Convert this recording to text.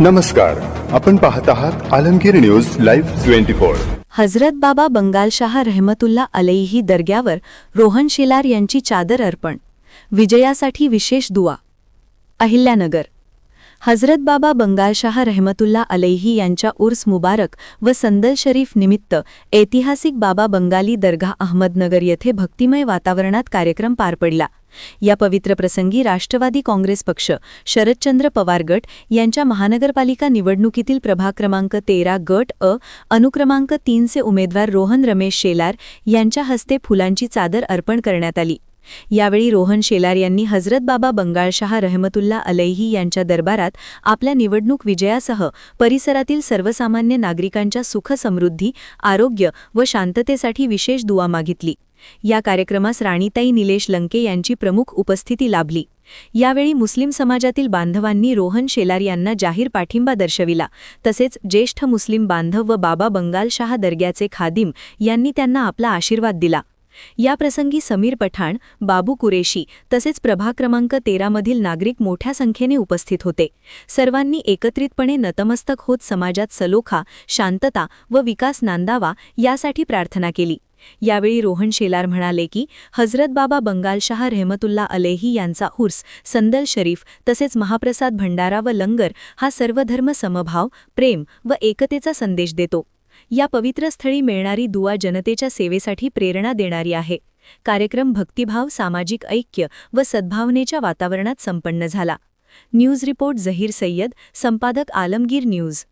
नमस्कार. आपण पाहत आहात Alamgir news live twenty four. Hazrat Baba Bangalshah Rahmatullah अलैही दर्ग्यावर Rohan Shelar यांची चादर अर्पण. विजयासाठी विशेष दुवा अहिल्यानगर. हजरत बाबा बंगालशाह रहमतुल्ला अलैही यांच्या उर्स मुबारक व संदल शरीफ निमित्त ऐतिहासिक बाबा बंगाली दर्गा अहमदनगर येथे भक्तिमय वातावरणात कार्यक्रम पार पडला. या पवित्र प्रसंगी राष्ट्रवादी काँग्रेस पक्ष शरदचंद्र पवार गट यांच्या महानगरपालिका निवडणुकीतील प्रभाग क्रमांक तेरा गट अ अनुक्रमांक तीनचे उमेदवार रोहन रमेश शेलार यांच्या हस्ते फुलांची चादर अर्पण करण्यात आली. यावेळी रोहन शेलार यांनी हजरत बाबा बंगाळशाह रहमतुल्ला अलैही यांच्या दरबारात आपल्या निवडणूक विजयासह परिसरातील सर्वसामान्य नागरिकांच्या सुखसमृद्धी आरोग्य व शांततेसाठी विशेष दुवा मागितली. या कार्यक्रमास राणीताई निलेश लंके यांची प्रमुख उपस्थिती लाभली. यावेळी मुस्लिम समाजातील बांधवांनी रोहन शेलार यांना जाहीर पाठिंबा दर्शविला. तसेच ज्येष्ठ मुस्लिम बांधव व बाबा बंगालशाह दर्ग्याचे खादिम यांनी त्यांना आपला आशीर्वाद दिला. याप्रसंगी समीर पठाण बाबू कुरेशी तसेच प्रभाग क्रमांक तेरामधील नागरिक मोठ्या संख्येने उपस्थित होते. सर्वांनी एकत्रितपणे नतमस्तक होत समाजात सलोखा शांतता व विकास नांदावा यासाठी प्रार्थना केली. यावेळी रोहन शेलार म्हणाले की हजरत बाबा बंगालशाह रहमतुल्ला अलेही यांचा उर्स संदल शरीफ तसेच महाप्रसाद भंडारा व लंगर हा सर्वधर्म समभाव प्रेम व एकतेचा संदेश देतो. या पवित्र स्थळी मिळणारी दुवा जनतेच्या सेवेसाठी प्रेरणा देणारी आहे. कार्यक्रम भक्तिभाव सामाजिक ऐक्य व सद्भावनेच्या वातावरणात संपन्न झाला. न्यूज रिपोर्ट झहीर सय्यद संपादक आलमगीर न्यूज.